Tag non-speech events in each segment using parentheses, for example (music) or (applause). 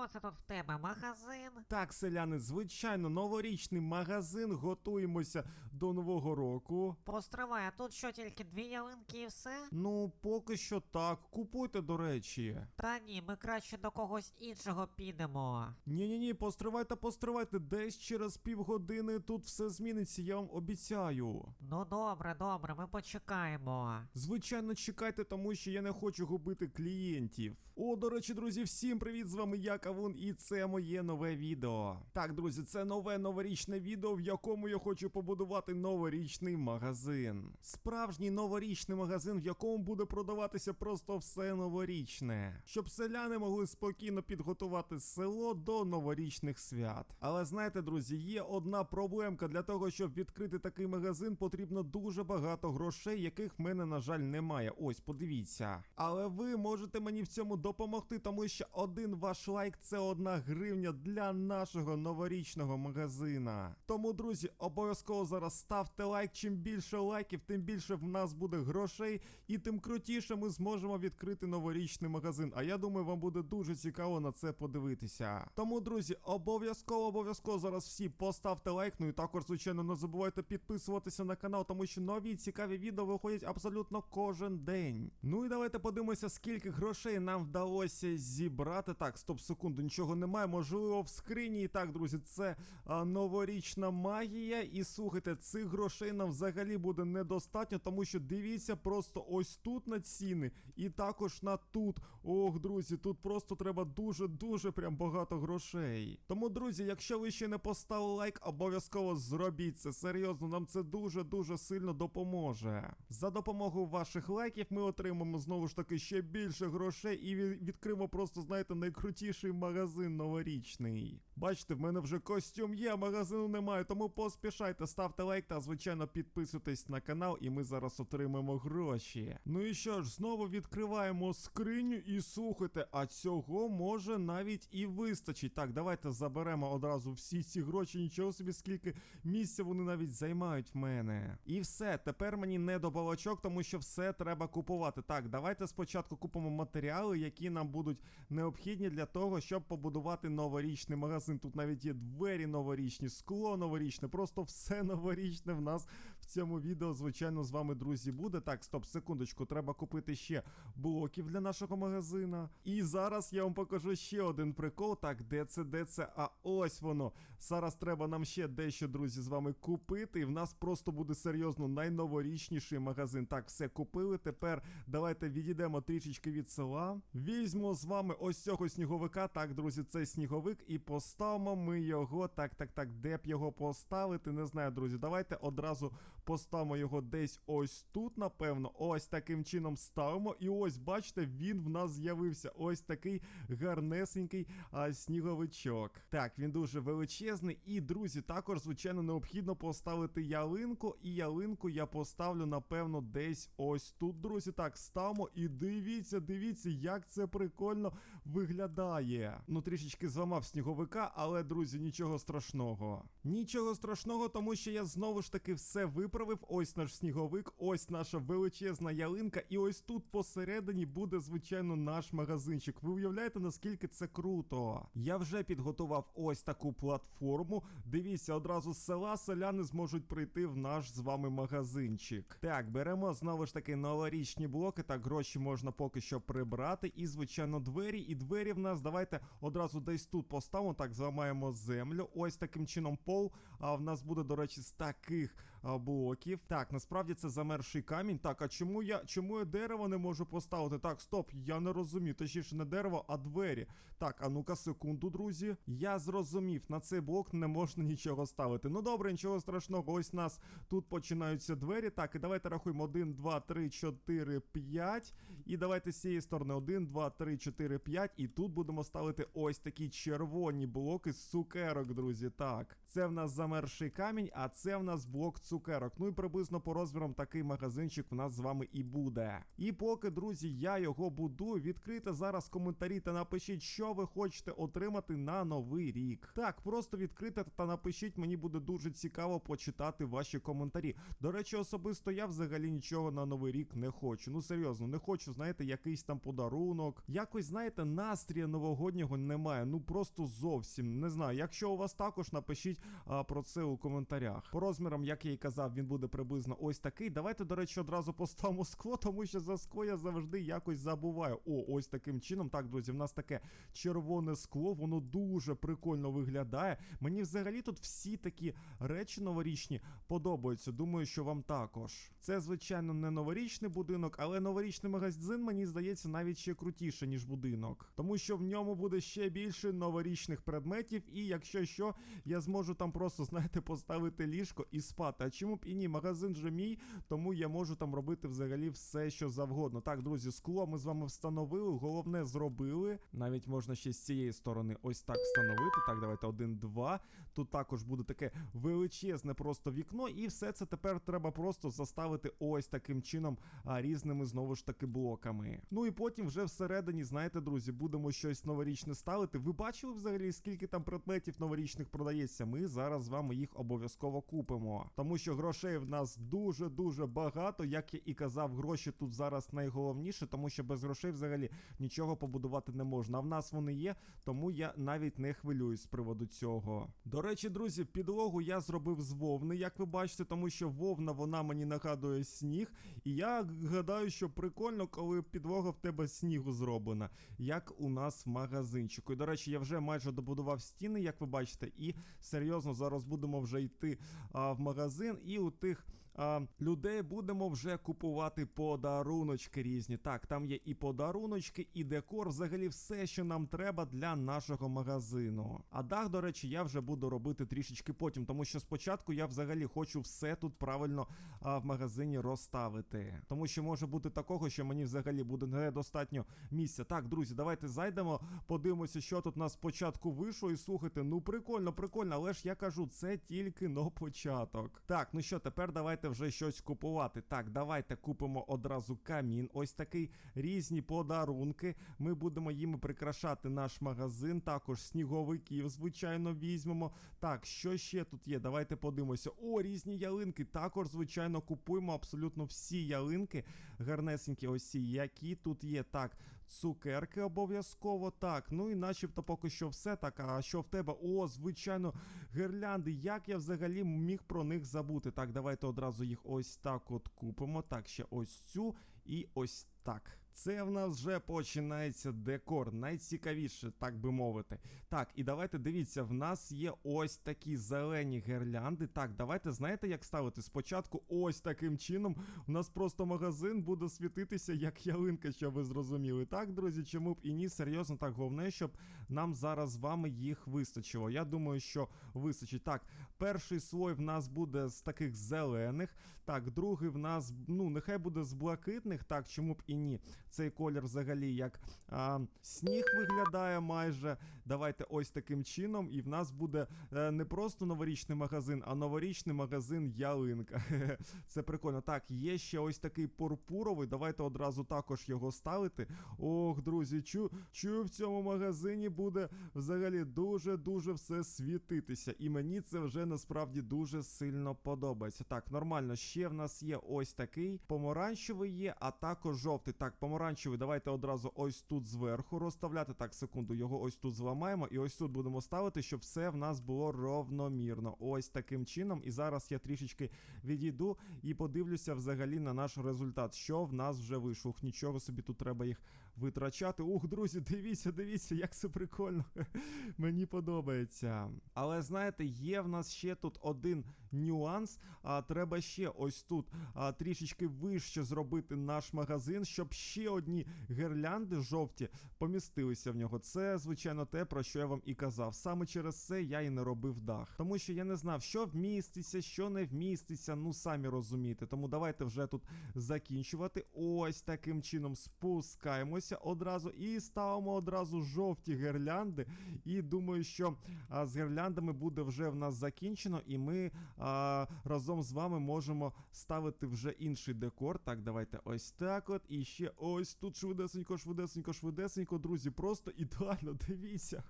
Оце тут в тебе магазин. Так, селяни, звичайно, новорічний магазин. Готуємося до нового року. Постривай, а тут що тільки дві ялинки і все? Ну, поки що так. Купуйте, до речі. Та ні, ми краще до когось іншого підемо. Ні-ні-ні, постривайте, постривайте. Десь через півгодини тут все зміниться, я вам обіцяю. Ну добре, добре, ми почекаємо. Звичайно, чекайте, тому що я не хочу губити клієнтів. О, до речі, друзі, всім привіт! З вами я Кавун, і це моє нове відео. Так, друзі, це нове новорічне відео, в якому я хочу побудувати новорічний магазин. Справжній новорічний магазин, в якому буде продаватися просто все новорічне, щоб селяни могли спокійно підготувати село до новорічних свят. Але знаєте, друзі, є одна проблемка для того, щоб відкрити такий магазин, потрібно дуже багато грошей, яких в мене, на жаль, немає. Ось, подивіться. Але ви можете мені в цьому допомогти, тому що один ваш лайк це одна гривня для нашого новорічного магазина. Тому, друзі, обов'язково зараз ставте лайк. Чим більше лайків, тим більше в нас буде грошей, і тим крутіше ми зможемо відкрити новорічний магазин. А я думаю, вам буде дуже цікаво на це подивитися. Тому, друзі, обов'язково, обов'язково зараз всі поставте лайк. Ну і також, звичайно, не забувайте підписуватися на канал, тому що нові цікаві відео виходять абсолютно кожен день. Ну і давайте подивимося, скільки грошей нам вдалося зібрати. Так, стоп, секунду, нічого немає. Можливо, в скрині. І так, друзі, це а, новорічна магія. І слухайте, цих грошей нам взагалі буде недостатньо, тому що дивіться просто ось тут на ціни, і також на тут. Ох, друзі, тут просто треба дуже-дуже прям багато грошей. Тому, друзі, якщо ви ще не поставили лайк, обов'язково зробіть це. Серйозно, нам це дуже-дуже сильно допоможе. За допомогою ваших лайків ми отримаємо знову ж таки ще більше грошей і відкриємо просто, знаєте, найкрутіший магазин новорічний. Бачите, в мене вже костюм є, магазину немає, тому поспішайте, ставте лайк та, звичайно, підписуйтесь на канал, і ми зараз отримаємо гроші. Ну і що ж, знову відкриваємо скриню і слухайте, а цього може навіть і вистачить. Так, давайте заберемо одразу всі ці гроші, нічого собі, скільки місця вони навіть займають в мене. І все, тепер мені не до балачок, тому що все треба купувати. Так, давайте спочатку купимо матеріали, які нам будуть необхідні для того, щоб побудувати новорічний магазин. Тут навіть є двері новорічні, скло новорічне, просто все (laughs) новорічне в нас цьому відео, звичайно, з вами, друзі, буде. Так, стоп, секундочку, треба купити ще блоків для нашого магазина. І зараз я вам покажу ще один прикол. Так, де це, де це? А ось воно. Зараз треба нам ще дещо, друзі, з вами купити. І в нас просто буде серйозно найноворічніший магазин. Так, все купили. Тепер давайте відійдемо трішечки від села. Візьмо з вами ось цього сніговика. Так, друзі, це сніговик. І поставимо ми його. Так, так, так, де б його поставити? Не знаю, друзі. Давайте одразу поставимо його десь ось тут, напевно. Ось таким чином ставимо. І ось, бачите, він в нас з'явився. Ось такий гарнесенький а, сніговичок. Так, він дуже величезний. І, друзі, також, звичайно, необхідно поставити ялинку. І ялинку я поставлю, напевно, десь ось тут, друзі. Так, ставимо. І дивіться, дивіться, як це прикольно виглядає. Ну, трішечки зламав сніговика, але, друзі, нічого страшного. Нічого страшного, тому що я знову ж таки все виправив. Ось наш сніговик, ось наша величезна ялинка. І ось тут посередині буде, звичайно, наш магазинчик. Ви уявляєте, наскільки це круто? Я вже підготував ось таку платформу. Дивіться, одразу з села селяни зможуть прийти в наш з вами магазинчик. Так, беремо знову ж таки новорічні блоки. Так, гроші можна поки що прибрати. І, звичайно, двері. І двері в нас давайте одразу десь тут поставимо. Так, зламаємо землю. Ось таким чином пол. А в нас буде, до речі, з таких блоків. Так, насправді це замерший камінь. Так, а чому я чому я дерево не можу поставити? Так, стоп, я не розумію. Точніше, не дерево, а двері. Так, а ну-ка, секунду, друзі. Я зрозумів, на цей блок не можна нічого ставити. Ну добре, нічого страшного. Ось нас тут починаються двері. Так, і давайте рахуємо 1, 2, 3, 4, 5. І давайте з цієї сторони 1, 2, 3, 4, 5. І тут будемо ставити ось такі червоні блоки з цукерок, друзі. Так, це в нас замерший камінь, а це в нас блок цукерок. Ну і приблизно по розмірам такий магазинчик в нас з вами і буде. І поки, друзі, я його будую, відкрийте зараз коментарі та напишіть, що ви хочете отримати на новий рік. Так, просто відкрийте та напишіть, мені буде дуже цікаво почитати ваші коментарі. До речі, особисто я взагалі нічого на новий рік не хочу. Ну серйозно, не хочу, знаєте, якийсь там подарунок. Якось, знаєте, настрія новогоднього немає. Ну просто зовсім не знаю. Якщо у вас також напишіть а, про це у коментарях. По розмірам, як я і казав, він буде приблизно ось такий. Давайте, до речі, одразу поставимо скло, тому що за скло я завжди якось забуваю. О, ось таким чином. Так, друзі, в нас таке червоне скло, воно дуже прикольно виглядає. Мені взагалі тут всі такі речі новорічні подобаються. Думаю, що вам також. Це, звичайно, не новорічний будинок, але новорічний магазин, мені здається, навіть ще крутіше, ніж будинок. Тому що в ньому буде ще більше новорічних предметів, і якщо що, я зможу там просто, знаєте, поставити ліжко і спати. А чому б і ні? Магазин же мій, тому я можу там робити взагалі все, що завгодно. Так, друзі, скло ми з вами встановили, головне зробили. Навіть можна ще з цієї сторони ось так встановити. Так, давайте один, два. Тут також буде таке величезне просто вікно, і все це тепер треба просто заставити ось таким чином а, різними знову ж таки блоками. Ну і потім вже всередині, знаєте, друзі, будемо щось новорічне ставити. Ви бачили взагалі, скільки там предметів новорічних продається? Ми зараз з вами їх обов'язково купимо. Тому що грошей в нас дуже-дуже багато. Як я і казав, гроші тут зараз найголовніше, тому що без грошей взагалі нічого побудувати не можна. А в нас вони є, тому я навіть не хвилююсь з приводу цього. До речі, друзі, підлогу я зробив з вовни, як ви бачите, тому що вовна вона мені нагадує сніг. І я гадаю, що прикольно, коли підлога в тебе снігу зроблена, як у нас в магазинчику. І до речі, я вже майже добудував стіни, як ви бачите, і серйозно зараз будемо вже йти а, в магазин і у тих. А, людей будемо вже купувати подаруночки різні. Так, там є і подаруночки, і декор, взагалі все, що нам треба для нашого магазину. А дах, до речі, я вже буду робити трішечки потім, тому що спочатку я взагалі хочу все тут правильно а, в магазині розставити. Тому що може бути такого, що мені взагалі буде недостатньо місця. Так, друзі, давайте зайдемо, подивимося, що тут у нас спочатку вийшло. І слухайте, ну прикольно, прикольно, але ж я кажу, це тільки на початок. Так, ну що, тепер давайте вже щось купувати. Так, давайте купимо одразу камін. Ось такий різні подарунки. Ми будемо їми прикрашати наш магазин. Також сніговиків, звичайно, візьмемо. Так, що ще тут є? Давайте подивимося. О, різні ялинки. Також, звичайно, купуємо абсолютно всі ялинки. Гарнесенькі, ось ці, які тут є. Так. Цукерки обов'язково так. Ну і начебто поки що все так. А що в тебе? О, звичайно, гірлянди. Як я взагалі міг про них забути? Так, давайте одразу їх ось так от купимо. Так, ще ось цю і ось так. Це в нас вже починається декор, найцікавіше, так би мовити. Так, і давайте дивіться, в нас є ось такі зелені гірлянди. Так, давайте знаєте, як ставити? Спочатку ось таким чином. У нас просто магазин буде світитися як ялинка, щоб ви зрозуміли. Так, друзі, чому б і ні? Серйозно, так, головне, щоб нам зараз з вами їх вистачило. Я думаю, що вистачить. Так, перший слой в нас буде з таких зелених. Так, другий в нас, ну, нехай буде з блакитних, так, чому б і ні. Цей колір взагалі як а, сніг виглядає майже. Давайте ось таким чином. І в нас буде е, не просто новорічний магазин, а новорічний магазин ялинка. (laughs) Це прикольно. Так, є ще ось такий пурпуровий. Давайте одразу також його ставити. Ох, друзі, чу, чую, в цьому магазині буде взагалі дуже-дуже все світитися. І мені це вже насправді дуже сильно подобається. Так, нормально. Ще в нас є ось такий помаранчевий є, а також жовтий. Так, помаранчевий, давайте одразу ось тут зверху розставляти. Так, секунду, його ось тут зламаємо. І ось тут будемо ставити, щоб все в нас було ровномірно. Ось таким чином. І зараз я трішечки відійду і подивлюся взагалі на наш результат, що в нас вже вийшло. Нічого собі тут треба їх витрачати. Ух, друзі, дивіться, дивіться, як це прикольно. (laughs) Мені подобається. Але знаєте, є в нас ще тут один нюанс. А треба ще ось тут а, трішечки вище зробити наш магазин, щоб ще одні гірлянди жовті помістилися в нього. Це, звичайно, те, про що я вам і казав. Саме через це я і не робив дах. Тому що я не знав, що вміститься, що не вміститься. Ну самі розумієте. Тому давайте вже тут закінчувати. Ось таким чином спускаємося. Зупинимося одразу і ставимо одразу жовті гірлянди. І думаю, що а, з гірляндами буде вже в нас закінчено, і ми а, разом з вами можемо ставити вже інший декор. Так, давайте ось так от. І ще ось тут швидесенько, швидесенько, швидесенько, друзі. Просто ідеально, (laughs) дивіться.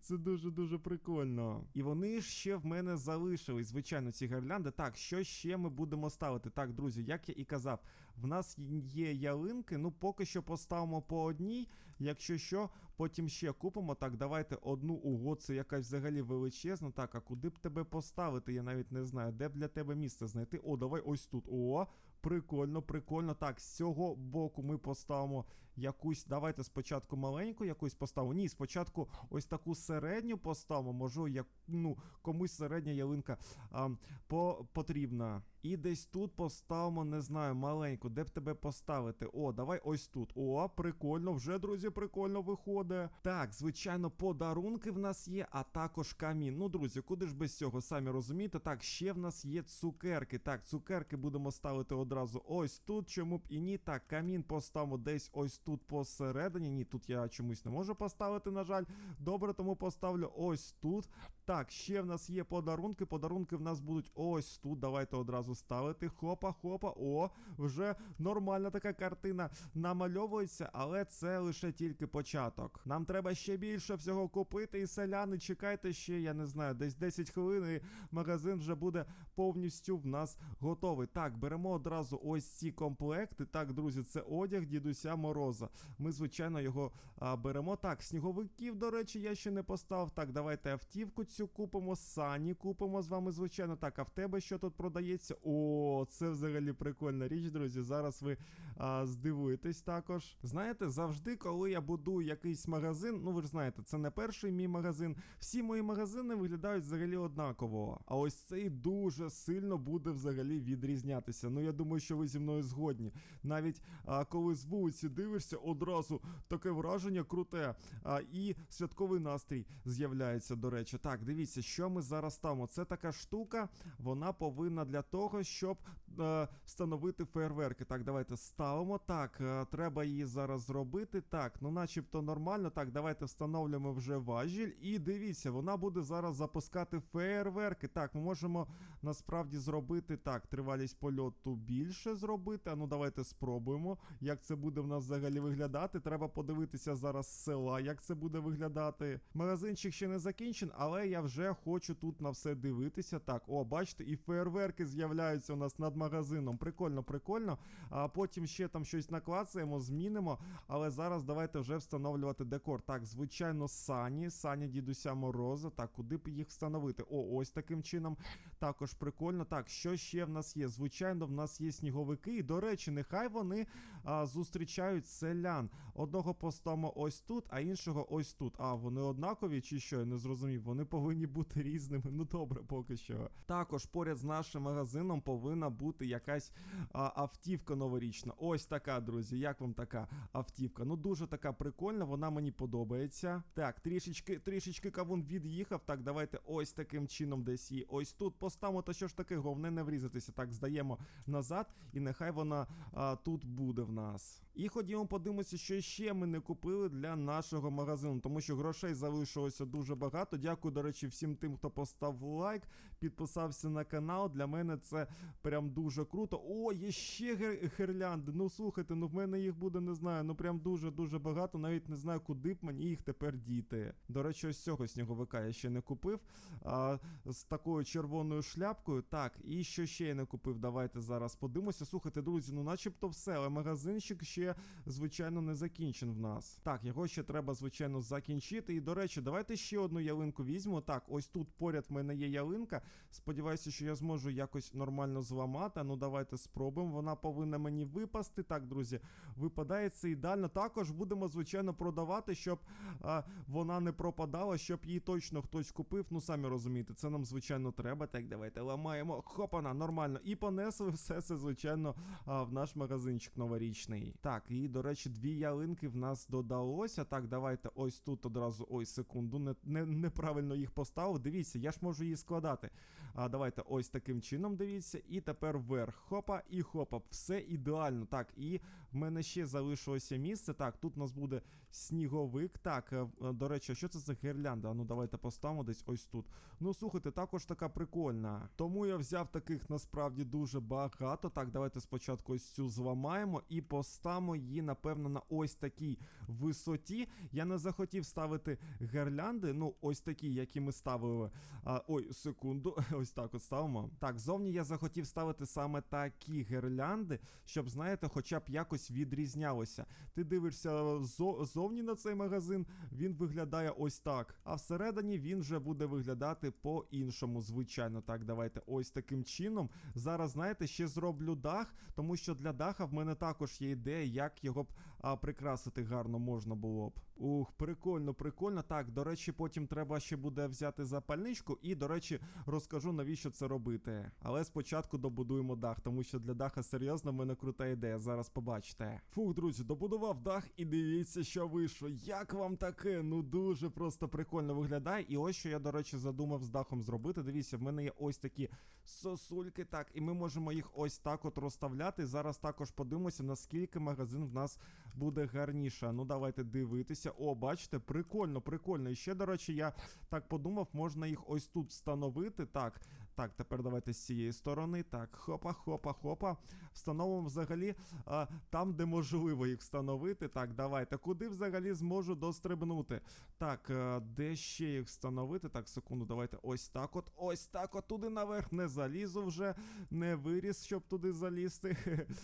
Це дуже-дуже прикольно. І вони ж ще в мене залишились, звичайно, ці гірлянди. Так, що ще ми будемо ставити? Так, друзі, як я і казав, в нас є ялинки. Ну, поки що поставимо по одній. Якщо що, потім ще купимо. Так, давайте одну уго. це якась взагалі величезна. Так, а куди б тебе поставити? Я навіть не знаю. Де б для тебе місце знайти? О, давай ось тут. О, прикольно, прикольно. Так, з цього боку ми поставимо якусь. Давайте спочатку маленьку якусь поставимо. Ні, спочатку ось таку середню поставимо. Можу, як ну, комусь середня ялинка а, по, потрібна. І десь тут поставимо, не знаю, маленьку. Де б тебе поставити? О, давай ось тут. О, прикольно, вже, друзі, прикольно виходить. Так, звичайно, подарунки в нас є, а також камін. Ну, друзі, куди ж без цього, самі розумієте? Так, ще в нас є цукерки. Так, цукерки будемо ставити одразу ось тут. Чому б і ні? Так, камін поставимо десь ось тут посередині. Ні, тут я чомусь не можу поставити, на жаль. Добре, тому поставлю ось тут. Так, ще в нас є подарунки. Подарунки в нас будуть ось тут. Давайте одразу ставити. Хопа, хопа. О, вже нормальна така картина намальовується, але це лише тільки початок. Нам треба ще більше всього купити. І селяни, чекайте ще, я не знаю, десь 10 хвилин, і магазин вже буде повністю в нас готовий. Так, беремо одразу ось ці комплекти. Так, друзі, це одяг дідуся Мороза. Ми, звичайно, його а, беремо. Так, сніговиків, до речі, я ще не поставив. Так, давайте автівку цю купимо, сані купимо з вами, звичайно. Так, а в тебе що тут продається? О, це взагалі прикольна річ, друзі. Зараз ви а, здивуєтесь також. Знаєте, завжди, коли я будую якийсь магазин, ну ви ж знаєте, це не перший мій магазин. Всі мої магазини виглядають взагалі однаково. А ось цей дуже сильно буде взагалі відрізнятися. Ну я думаю, що ви зі мною згодні. Навіть а, коли з вулиці дивишся, одразу таке враження круте. А, і святковий настрій з'являється, до речі. Так, дивіться, що ми зараз ставимо. Це така штука, вона повинна для того, щоб е, встановити фейерверки. Так, давайте ставимо. Так, е, треба її зараз зробити. Так, ну начебто нормально. Так, давайте встановлюємо вже важіль. І дивіться, вона буде зараз запускати фейерверки. Так, ми можемо насправді зробити так. Тривалість польоту більше зробити. А ну давайте спробуємо, як це буде в нас взагалі виглядати. Треба подивитися зараз села, як це буде виглядати. Магазинчик ще не закінчен, але я вже хочу тут на все дивитися. Так, о, бачите, і фейерверки з'являються у нас над магазином. Прикольно, прикольно. А потім ще там щось наклацаємо, змінимо. Але зараз давайте вже встановлювати декор. Так, звичайно, сані, сані дідуся Мороза. Так, куди б їх встановити? О, ось таким чином. Також прикольно. Так, що ще в нас є? Звичайно, в нас є сніговики. І, до речі, нехай вони а, зустрічають селян. Одного поставимо ось тут, а іншого ось тут. А, вони однакові чи що? Я не зрозумів. Вони повинні бути різними. Ну добре, поки що. Також поряд з нашим магазином повинна бути якась а, автівка новорічна. Ось така, друзі. Як вам така автівка? Ну дуже така прикольна, вона мені подобається. Так, трішечки, трішечки кавун від'їхав. Так, давайте ось таким чином десь її ось тут поставимо. Та що ж таке, головне не врізатися. Так, здаємо назад, і нехай вона а, тут буде в нас. І ходімо подивимося, що ще ми не купили для нашого магазину, тому що грошей залишилося дуже багато. Дякую, до речі, всім тим, хто поставив лайк, підписався на канал. Для мене це прям дуже круто. О, є ще гір- гірлянди. Ну слухайте, ну в мене їх буде, не знаю, ну прям дуже-дуже багато. Навіть не знаю, куди б мені їх тепер діти. До речі, ось цього сніговика я ще не купив. А, з такою червоною шляпкою. Так, і що ще я не купив? Давайте зараз подивимося. Слухайте, друзі, ну начебто все, але магазинчик ще, звичайно, не закінчен в нас. Так, його ще треба, звичайно, закінчити. І, до речі, давайте ще одну ялинку візьмемо. Так, ось тут поряд в мене є ялинка. Сподіваюся, що я зможу якось нормально зламати. Ну, давайте спробуємо. Вона повинна мені випасти. Так, друзі, випадає це ідеально. Також будемо, звичайно, продавати, щоб а, вона не пропадала, щоб її точно хтось купив. Ну, самі розумієте, це нам, звичайно, треба. Так, давайте ламаємо. Хопана, нормально. І понесли все це, звичайно, а, в наш магазинчик новорічний. Так, і, до речі, дві ялинки в нас додалося. Так, давайте ось тут одразу. Ой, секунду, не, не, неправильно їх поставив. Дивіться, я ж можу її складати. А давайте ось таким чином дивіться. І тепер вверх. Хопа і хопа. Все ідеально. Так, і в мене ще залишилося місце. Так, тут у нас буде сніговик. Так, е, е, до речі, що це за гірлянда? Ну давайте поставимо десь ось тут. Ну слухайте, також така прикольна. Тому я взяв таких насправді дуже багато. Так, давайте спочатку ось цю зламаємо і поставимо її, напевно, на ось такій висоті. Я не захотів ставити гірлянди, ну ось такі, які ми ставили. А, ой, секунду, (laughs) ось так от ставимо. Так, зовні я захотів ставити саме такі гірлянди, щоб, знаєте, хоча б якось відрізнялося. Ти дивишся зо- зовні на цей магазин, він виглядає ось так. А всередині він вже буде виглядати по-іншому, звичайно. Так, давайте ось таким чином. Зараз, знаєте, ще зроблю дах, тому що для даха в мене також є ідея, як його б а, прикрасити гарно можна було б. Ух, прикольно, прикольно. Так, до речі, потім треба ще буде взяти запальничку, і, до речі, розкажу, навіщо це робити. Але спочатку добудуємо дах, тому що для даха серйозно в мене крута ідея. Зараз побачите. Фух, друзі, добудував дах і дивіться, що вийшло. Як вам таке? Ну дуже просто прикольно виглядає. І ось що я, до речі, задумав з дахом зробити. Дивіться, в мене є ось такі сосульки, так, і ми можемо їх ось так от розставляти. Зараз також подивимося, наскільки магазин в нас буде гарніше. Ну, давайте дивитися. О, бачите, прикольно, прикольно. І ще, до речі, я так подумав, можна їх ось тут встановити. Так, так, тепер давайте з цієї сторони. Так, хопа, хопа, хопа. Встановимо взагалі а, там, де можливо їх встановити. Так, давайте. Куди взагалі зможу дострибнути? Так, а, де ще їх встановити? Так, секунду, давайте ось так от. Ось так от туди наверх. Не залізу вже, не виріс, щоб туди залізти.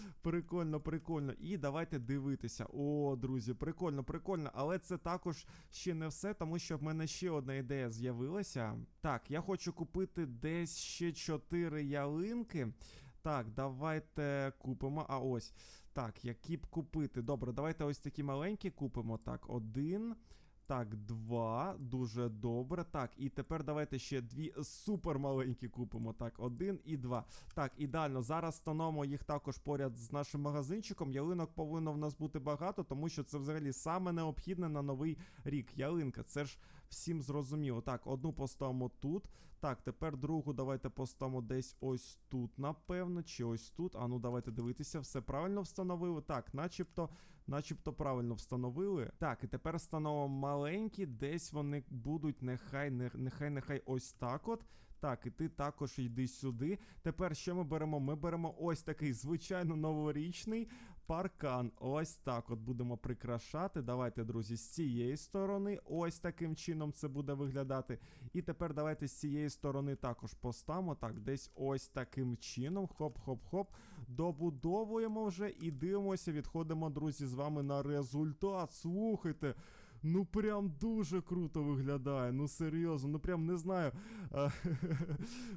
(laughs) прикольно, прикольно. І давайте дивитися. О, друзі, прикольно, прикольно. Але це також ще не все, тому що в мене ще одна ідея з'явилася. Так, я хочу купити десь ще 4 ялинки. Так, давайте купимо. А ось. Так, які б купити? Добре, давайте ось такі маленькі купимо. Так, один. Так, два. Дуже добре. Так, і тепер давайте ще дві супер маленькі купимо. Так, один і два. Так, ідеально. Зараз встановимо їх також поряд з нашим магазинчиком. Ялинок повинно в нас бути багато, тому що це взагалі саме необхідне на новий рік. Ялинка, це ж всім зрозуміло. Так, одну поставимо тут. Так, тепер другу давайте поставимо десь ось тут, напевно, чи ось тут. А ну давайте дивитися, все правильно встановили. Так, начебто, начебто правильно встановили. Так, і тепер встановимо маленькі, десь вони будуть, нехай, нехай, нехай ось так от. Так, і ти також йди сюди. Тепер що ми беремо? Ми беремо ось такий звичайно новорічний паркан. Ось так от будемо прикрашати. Давайте, друзі, з цієї сторони. Ось таким чином це буде виглядати. І тепер давайте з цієї сторони також поставимо. Так, десь ось таким чином. Хоп-хоп-хоп. Добудовуємо вже і дивимося, відходимо, друзі, з вами на результат. Слухайте. Ну прям дуже круто виглядає. Ну серйозно, ну прям не знаю. (laughs)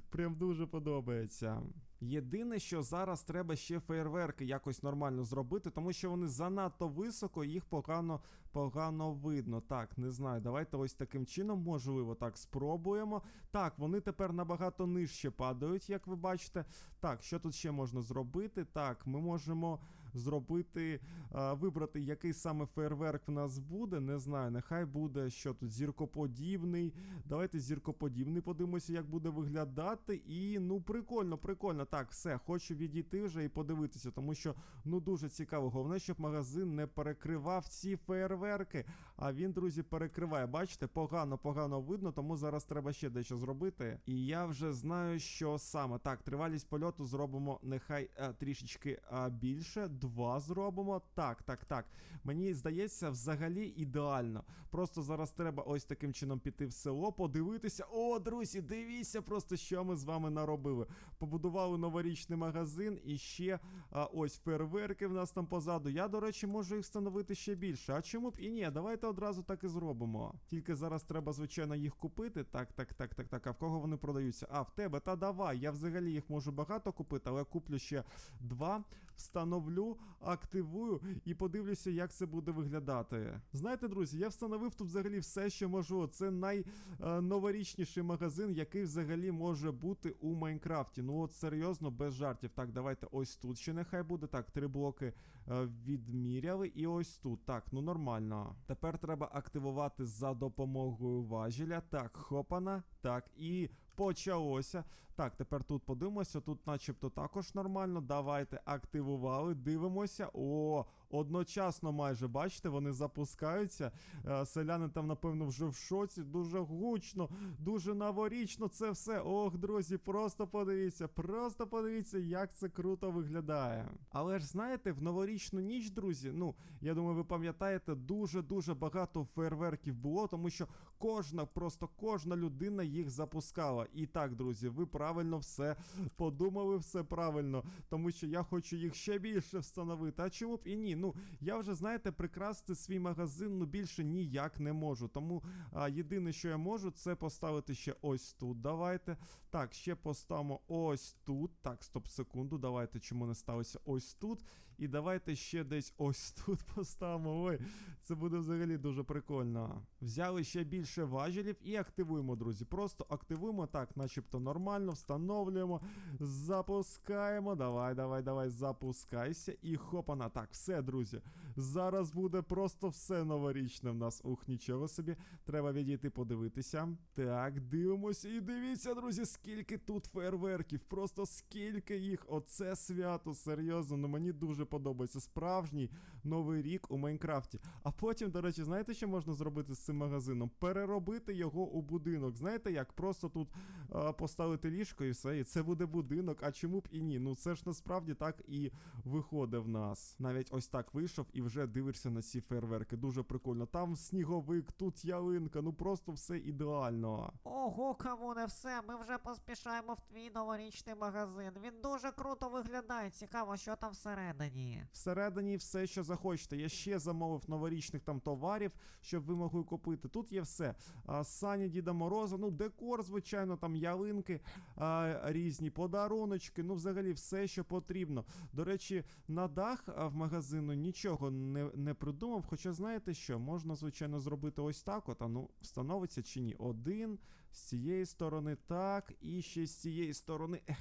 Прям дуже подобається. Єдине, що зараз треба ще фейерверки якось нормально зробити, тому що вони занадто високо, їх погано, погано видно. Так, не знаю. Давайте ось таким чином, можливо, так спробуємо. Так, вони тепер набагато нижче падають, як ви бачите. Так, що тут ще можна зробити? Так, ми можемо зробити, вибрати, який саме фейерверк в нас буде. Не знаю, нехай буде що тут зіркоподібний. Давайте зіркоподібний подивимося, як буде виглядати. І ну прикольно, прикольно. Так, все, хочу відійти вже і подивитися, тому що ну дуже цікаво. Головне, щоб магазин не перекривав ці фейерверки. А він, друзі, перекриває. Бачите, погано, погано видно, тому зараз треба ще дещо зробити. І я вже знаю, що саме. Так, тривалість польоту зробимо нехай е, трішечки е, більше. Два зробимо. Так, так, так. Мені здається, взагалі ідеально. Просто зараз треба ось таким чином піти в село, подивитися. О, друзі, дивіться просто, що ми з вами наробили. Побудували новорічний магазин і ще а, ось фейерверки в нас там позаду. Я, до речі, можу їх встановити ще більше. А чому б і ні? Давайте одразу так і зробимо. Тільки зараз треба, звичайно, їх купити. Так, так, так, так, так. А в кого вони продаються? А, в тебе, та давай. Я взагалі їх можу багато купити, але куплю ще два. Встановлю, активую і подивлюся, як це буде виглядати. Знаєте, друзі, я встановив тут взагалі все, що можу. Це найноворічніший магазин, який взагалі може бути у Майнкрафті. Ну от серйозно, без жартів. Так, давайте ось тут ще нехай буде. Так, три блоки е, відміряли. І ось тут. Так, ну нормально. Тепер треба активувати за допомогою важеля. Так, хопана. Так, і почалося. Так, тепер тут подивимося. Тут, начебто, також нормально. Давайте активували, дивимося. О, одночасно майже, бачите, вони запускаються. Е, Селяни там, напевно, вже в шоці. Дуже гучно, дуже новорічно це все. Ох, друзі, просто подивіться, просто подивіться, як це круто виглядає. Але ж знаєте, в новорічну ніч, друзі, ну я думаю, ви пам'ятаєте, дуже-дуже багато фейерверків було, тому що кожна, просто кожна людина їх запускала. І так, друзі, ви правильно все подумали, все правильно, тому що я хочу їх ще більше встановити. А чому б і ні? Ну я вже знаєте, прикрасти свій магазин ну більше ніяк не можу. Тому а, єдине, що я можу, це поставити ще ось тут. Давайте. Так, ще поставимо ось тут. Так, стоп, секунду. Давайте чому не сталося ось тут. І давайте ще десь ось (laughs) тут поставимо. Ой, це буде взагалі дуже прикольно. Взяли ще більше важелів і активуємо, друзі. Просто активуємо так, начебто нормально, встановлюємо, запускаємо. Давай, давай, давай, запускайся. І хопана. Так, все, друзі. Зараз буде просто все новорічне в нас. Ух, нічого собі. Треба відійти подивитися. Так, дивимося. І дивіться, друзі, скільки тут фейерверків. Просто скільки їх. Оце свято, серйозно. Ну мені дуже подобається. Справжній новий рік у Майнкрафті. А потім, до речі, знаєте, що можна зробити з цим магазином? Переробити його у будинок. Знаєте, як просто тут а, поставити ліжко і все, і це буде будинок. А чому б і ні? Ну це ж насправді так і виходить в нас. Навіть ось так вийшов і вже дивишся на ці фейерверки. Дуже прикольно. Там сніговик, тут ялинка, ну просто все ідеально. Ого, кавуне, все, ми вже поспішаємо в твій новорічний магазин. Він дуже круто виглядає. Цікаво, що там всередині. Всередині все, що захочете. Я ще замовив новорічних там товарів, щоб ви могли купити. Тут є все. А, сані Діда Мороза, ну декор, звичайно, там ялинки, а, різні подаруночки, ну взагалі все, що потрібно. До речі, на дах в магазину нічого не, не придумав. Хоча знаєте що, можна, звичайно, зробити ось так. От, а ну, встановиться чи ні. Один з цієї сторони, так, і ще з цієї сторони. Ех.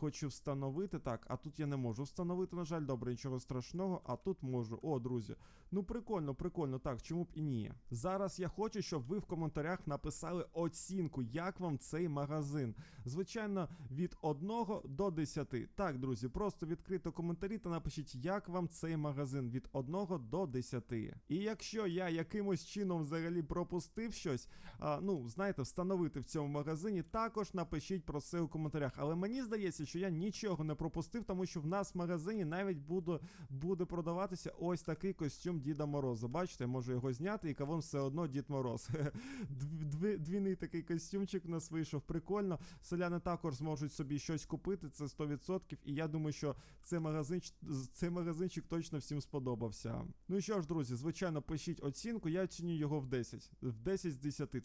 Хочу встановити так, а тут я не можу встановити, на жаль, добре, нічого страшного, а тут можу. О, друзі. Ну прикольно, прикольно, так, чому б і ні. Зараз я хочу, щоб ви в коментарях написали оцінку, як вам цей магазин. Звичайно, від 1 до 10. Так, друзі, просто відкрито коментарі та напишіть, як вам цей магазин від 1 до 10. І якщо я якимось чином взагалі пропустив щось, а, ну, знаєте, встановити в цьому магазині, також напишіть про це у коментарях. Але мені здається, що я нічого не пропустив, тому що в нас в магазині навіть буде, буде продаватися ось такий костюм Діда Мороза. Бачите, я можу його зняти, і кавон все одно Дід Мороз. (laughs) Двійний такий костюмчик у нас вийшов. Прикольно. Селяни також зможуть собі щось купити, це 100%. І я думаю, що цей магазинчик, цей магазинчик точно всім сподобався. Ну і що ж, друзі, звичайно, пишіть оцінку. Я оцінюю його в 10. В 10 з 10.